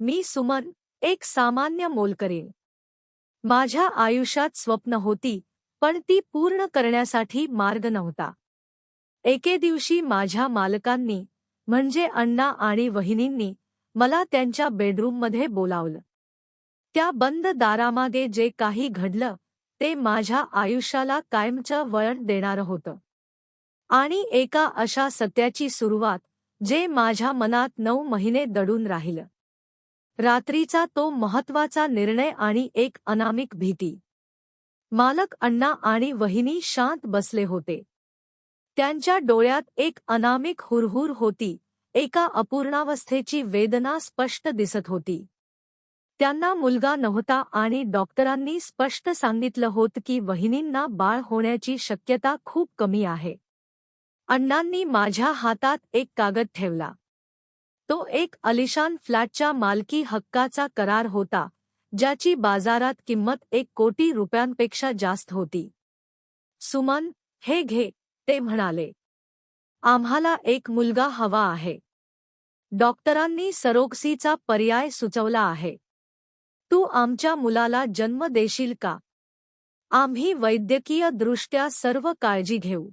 मी सुमन एक सामान्य मोलकरीण माझ्या आयुष्यात स्वप्न होती पण ती पूर्ण करण्यासाठी मार्ग नव्हता. एके दिवशी माझ्या मालकांनी म्हणजे अण्णा आणि वहिनींनी मला त्यांच्या बेडरूममध्ये बोलावलं. त्या बंद दारामागे जे काही घडलं ते माझ्या आयुष्याला कायमचं वळण देणारं होतं. आणि एका अशा सत्याची सुरुवात जे माझ्या मनात नऊ महिने दडून राहिलं. रात्रीचा तो महत्त्वाचा निर्णय आणि एक अनामिक भीती. मालक अण्णा आणि वहिनी शांत बसले होते. त्यांच्या डोळ्यात एक अनामिक हुरहुर होती एका अपूर्णावस्थेची वेदना स्पष्ट दिसत होती. त्यांना मुलगा नव्हता आणि डॉक्टरांनी स्पष्ट सांगितलं होतं की वहिनींना बाळ होण्याची शक्यता खूप कमी आहे. अण्णांनी माझ्या हातात एक कागद ठेवला. तो एक अलिशान फ्लॅटच्या मालकी हक्काचा करार होता ज्याची बाजारात किंमत एक कोटी रुपयांपेक्षा जास्त होती. सुमन हे घे ते म्हणाले. आम्हाला एक मुलगा हवा आहे. डॉक्टरांनी सरोगसीचा पर्याय सुचवला आहे. तू आमच्या मुलाला जन्म देशील का? आम्ही वैद्यकीय दृष्ट्या सर्व काळजी घेऊ.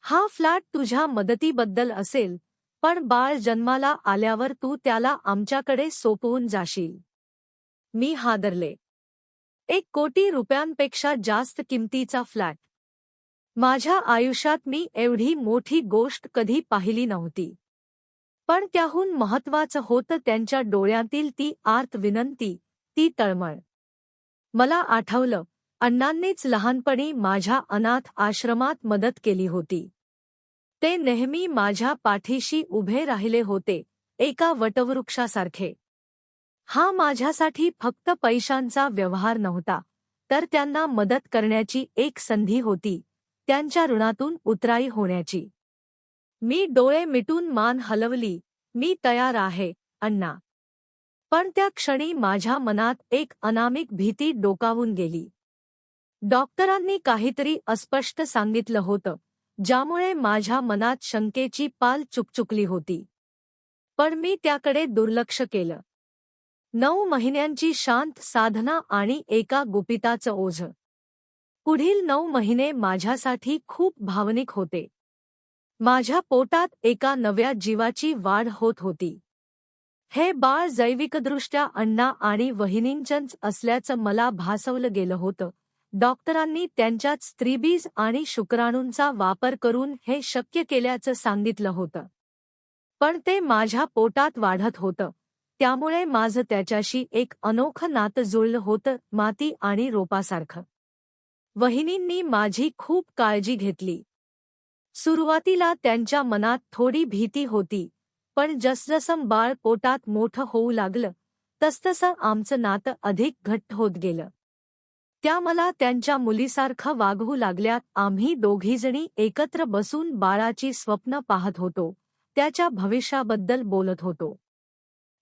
हा फ्लॅट तुझ्या मदतीबद्दल असेल पण बाळ जन्माला आल्यावर तू त्याला आमच्याकडे सोपवून जाशील. मी हादरले. एक कोटी रुपयांपेक्षा जास्त किमतीचा फ्लॅट. माझ्या आयुष्यात मी एवढी मोठी गोष्ट कधी पाहिली नव्हती. पण त्याहून महत्वाचं होतं त्यांच्या डोळ्यातील ती आर्त विनंती ती तळमळ. मला आठवलं अण्णांनीच लहानपणी माझ्या अनाथ आश्रमात मदत केली होती. ते नेहमी माझ्या पाठीशी उभे राहिले होते एका वटवृक्षासारखे. हा माझ्यासाठी फक्त पैशांचा व्यवहार नव्हता तर त्यांना मदत करण्याची एक संधी होती त्यांच्या ऋणातून उतराई होण्याची. मी डोळे मिटून मान हलवली मी तयार आहे अण्णा पण त्या क्षणी माझ्या मनात एक अनामिक भीती डोकावून गेली. डॉक्टरांनी काहीतरी अस्पष्ट सांगितलं होतं. ज्यामुळे माझ्या मनात शंकेची पाल चुकचुकली होती. पण मी त्याकडे दुर्लक्ष केलं. नऊ महिन्यांची शांत साधना आणि एका गुपिताचं ओझ. पुढील नऊ महिने माझ्यासाठी खूप भावनिक होते. माझ्या पोटात एका नव्या जीवाची वाढ होत होती. हे बाळ जैविकदृष्ट्या अण्णा आणि वहिनींचंच असल्याचं मला भासवलं गेलं होतं. डॉक्टरांनी त्यांच्यात स्त्रीबीज आणि शुक्राणूंचा वापर करून हे शक्य केल्याचं सांगितलं होतं. पण ते माझ्या पोटात वाढत होतं. त्यामुळे माझं त्याच्याशी एक अनोखं नातं जुळलं होतं माती आणि रोपासारखं. वहिनींनी माझी खूप काळजी घेतली. सुरुवातीला त्यांच्या मनात थोडी भीती होती पण जसजसं बाळ पोटात मोठं होऊ लागलं तसतसं आमचं नातं अधिक घट्ट होत गेलं. त्या मला त्यांच्या मुलीसारखं वागवू लागल्या. आम्ही दोघीजणी एकत्र बसून बाळाची स्वप्न पाहत होतो. त्याच्या भविष्याबद्दल बोलत होतो.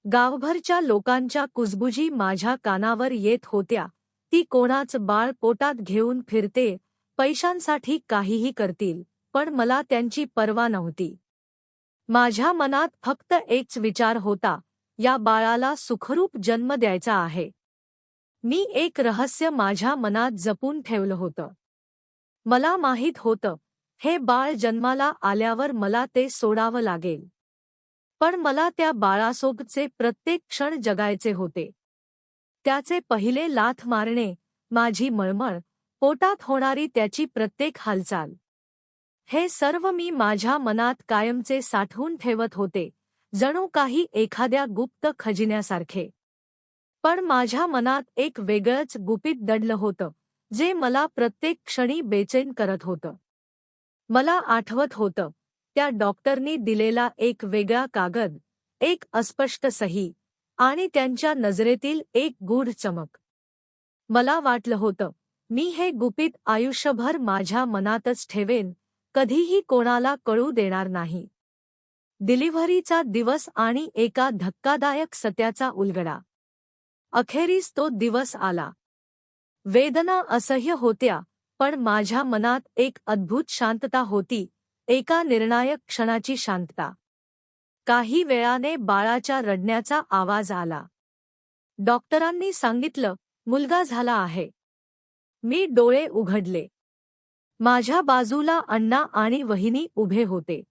गावभरच्या लोकांच्या कुजबुजी माझ्या कानावर येत होत्या. ती कोणाच बाळ पोटात घेऊन फिरते पैशांसाठी काहीही करतील पण मला त्यांची पर्वा नव्हती. माझ्या मनात फक्त एकच विचार होता या बाळाला सुखरूप जन्म द्यायचा आहे. मी एक रहस्य माझ्या मनात जपून ठेवलं होतं. मला माहीत होतं हे बाळ जन्माला आल्यावर मला ते सोडावं लागेल. पण मला त्या बाळासोबतचे प्रत्येक क्षण जगायचे होते. त्याचे पहिले लाथ मारणे माझी मळमळ पोटात होणारी त्याची प्रत्येक हालचाल. हे सर्व मी माझ्या मनात कायमचे साठवून ठेवत होते जणू काही एखाद्या गुप्त खजिन्यासारखे. पण माझ्या मनात एक वेगळंच गुपित दडलं होतं जे मला प्रत्येक क्षणी बेचैन करत होतं. मला आठवत होतं त्या डॉक्टरनी दिलेला एक वेगळा कागद एक अस्पष्ट सही आणि त्यांच्या नजरेतील एक गूढ चमक. मला वाटलं होतं मी हे गुपित आयुष्यभर माझ्या मनातच ठेवेन कधीही कोणाला कळू देणार नाही. डिलिव्हरीचा दिवस आणि एका धक्कादायक सत्याचा उलगडा. अखेरीस तो दिवस आला. वेदना असह्य होत्या पण माझ्या मनात एक अद्भुत शांतता होती एका निर्णायक क्षणाची शांतता. काही वेळाने बाळाच्या रडण्याचा आवाज आला. डॉक्टरांनी सांगितलं मुलगा झाला आहे. मी डोळे उघडले. माझ्या बाजूला अण्णा आणि वहिनी उभे होते.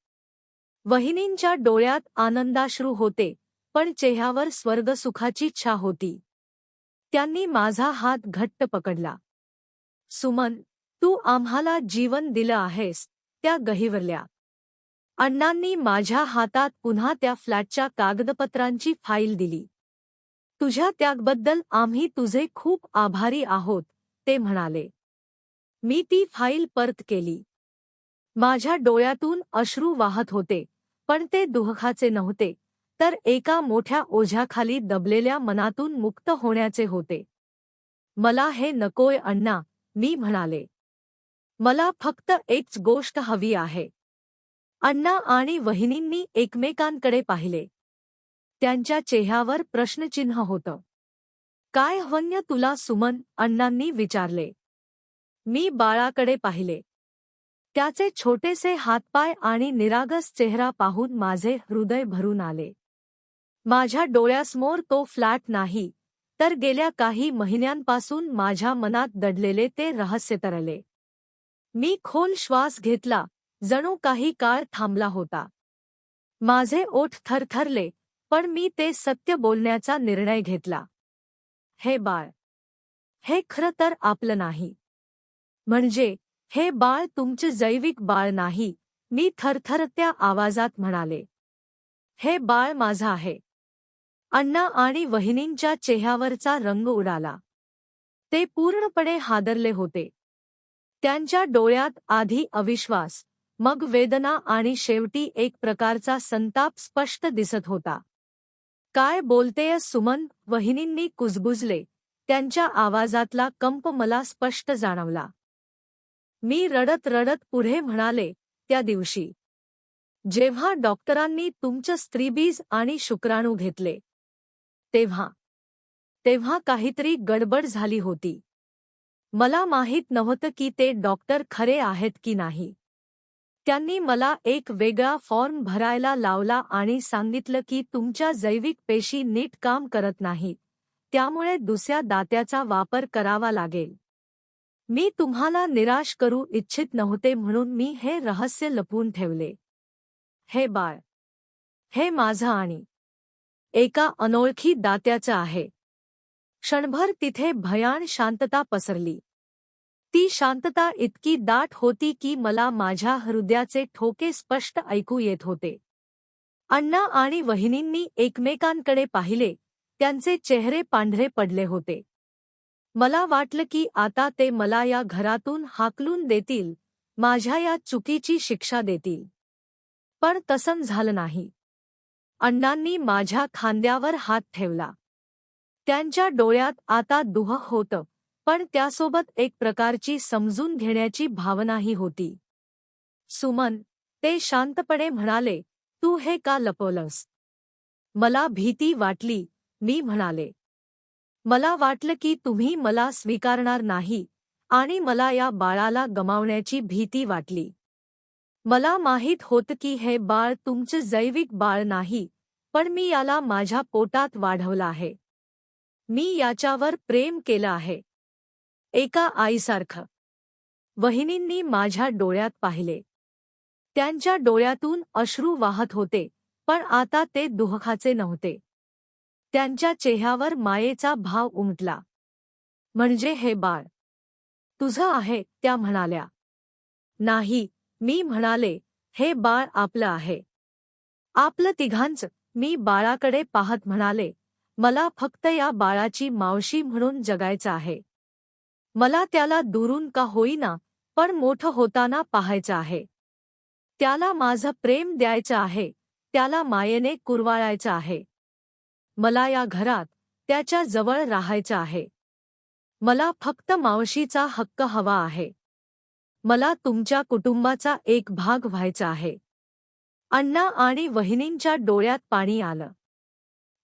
वहिनींच्या डोळ्यात आनंदाश्रू होते पण चेह्यावर स्वर्गसुखाची इच्छा होती. त्यांनी माझा हात घट्ट पकडला. सुमन तू आम्हाला जीवन दिलं आहेस त्या गहिवरल्या. अण्णांनी माझ्या हातात पुन्हा त्या फ्लॅटच्या कागदपत्रांची फाईल दिली. तुझ्या त्यागबद्दल आम्ही तुझे खूप आभारी आहोत ते म्हणाले. मी ती फाईल परत केली. माझ्या डोळ्यातून अश्रू वाहत होते पण ते दुःखाचे नव्हते. तर एका मोठ्या ओझ्याखाली दबलेल्या मनातून मुक्त होण्याचे होते. मला हे नकोय अण्णा मी म्हणाले. मला फक्त एकच गोष्ट हवी आहे. अण्णा आणि वहिनींनी एकमेकांकडे पाहिले. त्यांच्या चेहऱ्यावर प्रश्नचिन्ह होतं. काय हवन्य तुला सुमन अण्णांनी विचारले. मी बाळाकडे पाहिले. त्याचे छोटेसे हातपाय आणि निरागस चेहरा पाहून माझे हृदय भरून आले. माझ्या डोळ्यासमोर तो फ्लॅट नाही. तर गेल्या काही महिन्यांपासून माझ्या मनात दडलेले ते रहस्य तरले. मी खोल श्वास घेतला जणू काही काळ थांबला होता. माझे ओठ थरथरले पण मी ते सत्य बोलण्याचा निर्णय घेतला. हे बाळ. हे खरं तर आपलं नाही. म्हणजे हे बाळ तुमचे जैविक बाळ नाही मी थरथरत्या आवाजात म्हणाले. हे बाळ माझं आहे. अण्णा आणि वहिनींच्या चेह्यावरचा रंग उडाला. ते पूर्णपणे हादरले होते. त्यांच्या डोळ्यात आधी अविश्वास मग वेदना आणि शेवटी एक प्रकारचा संताप स्पष्ट दिसत होता. काय बोलतेय सुमन? वहिनींनी कुजबुजले. त्यांच्या आवाजातला कंप मला स्पष्ट जाणवला. मी रडत रडत पुढे म्हणाले त्या दिवशी. जेव्हा डॉक्टरांनी तुमचं स्त्रीबीज आणि शुक्राणू घेतले तेव्हा तेव्हा काहीतरी गडबड झाली होती. मला माहीत नव्हतं की ते डॉक्टर खरे आहेत की नाही. त्यांनी मला एक वेगळा फॉर्म भरायला लावला आणि सांगितलं की तुमच्या जैविक पेशी नीट काम करत नाहीत त्यामुळे दुसऱ्या दात्याचा वापर करावा लागेल. मी तुम्हाला निराश करू इच्छित नव्हते म्हणून मी हे रहस्य लपवून ठेवले. हे बाळ हे माझं आणि एका अनोळखी दात्याचं आहे. क्षणभर तिथे भयान शांतता पसरली. ती शांतता इतकी दाट होती की मला माझ्या हृदयाचे ठोके स्पष्ट ऐकू येत होते. अण्णा आणि वहिनींनी एकमेकांकडे पाहिले त्यांचे चेहरे पांढरे पडले होते. मला वाटलं की आता ते मला या घरातून हाकलून देतील माझ्या या चुकीची शिक्षा देतील. पण तसं झालं नाही. अण्णांनी माझ्या खांद्यावर हात ठेवला. त्यांच्या डोळ्यात आता दुह होतं पण त्यासोबत एक प्रकारची समजून घेण्याची भावनाही होती. सुमन ते शांतपणे म्हणाले तू हे का लपवलंस? मला भीती वाटली मी म्हणाले. मला वाटलं की तुम्ही मला स्वीकारणार नाही आणि मला या बाळाला गमावण्याची भीती वाटली. मला माहीत होतं की हे बाळ तुमचं जैविक बाळ नाही पण मी याला माझ्या पोटात वाढवलं आहे. मी याच्यावर प्रेम केलं आहे. एका आईसारखं. वहिनींनी माझ्या डोळ्यात पाहिले. त्यांच्या डोळ्यातून अश्रू वाहत होते पण आता ते दुःखाचे नव्हते. त्यांच्या चेहऱ्यावर मायेचा भाव उमटला. म्हणजे हे बाळ. तुझं आहे त्या म्हणाल्या. नाही मी म्हणाले हे बाळ आपलं आहे. आपलं तिघांचं मी बाळाकडे पाहत म्हणाले मला फक्त या बाळाची मावशी म्हणून जगायचं आहे. मला त्याला दुरून का होईना पण मोठं होताना पाहायचं आहे. त्याला माझं प्रेम द्यायचं आहे त्याला मायेने कुरवाळायचं आहे. मला या घरात त्याच्याजवळ राहायचं आहे. मला फक्त मावशीचा हक्क हवा आहे. मला तुमच्या कुटुंबाचा एक भाग व्हायचा आहे. अण्णा आणि वहिनींच्या डोळ्यात पाणी आलं.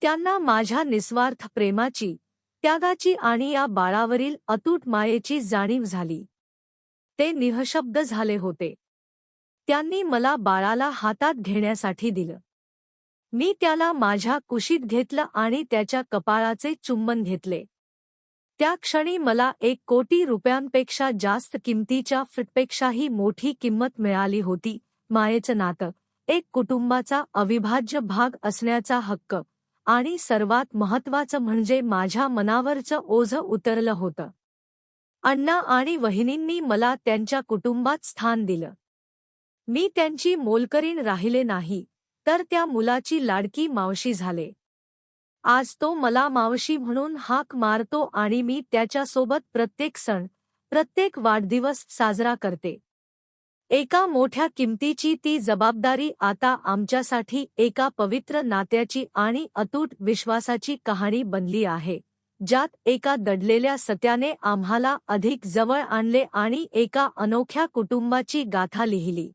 त्यांना माझ्या निस्वार्थ प्रेमाची त्यागाची आणि या बाळावरील अतूट मायेची जाणीव झाली. ते निहशब्द झाले होते. त्यांनी मला बाळाला हातात घेण्यासाठी दिलं. मी त्याला माझ्या कुशीत घेतलं आणि त्याच्या कपाळाचे चुंबन घेतले. त्या क्षणी मला एक कोटी रुपयांपेक्षा जास्त किमतीच्या फिटपेक्षाही मोठी किंमत मिळाली होती मायेचं नातं. एक कुटुंबाचा अविभाज्य भाग असण्याचा हक्क. आणि सर्वात महत्वाचं म्हणजे माझ्या मनावरचं ओझं उतरलं होतं. अण्णा आणि वहिनींनी मला त्यांच्या कुटुंबात स्थान दिलं. मी त्यांची मोलकरीण राहिले नाही तर त्या मुलाची लाडकी मावशी झाले. आज तो मला मावशी म्हणून हाक मारतो आणि मी त्याच्यासोबत प्रत्येक सण प्रत्येक वाढदिवस साजरा करते. एका मोठ्या किमतीची ती जबाबदारी आता आमच्यासाठी एका पवित्र नात्याची आणि अतूट विश्वासाची कहाणी बनली आहे ज्यात एका दडलेल्या सत्याने आम्हाला अधिक जवळ आणले आणि एका अनोख्या कुटुंबाची गाथा लिहिली.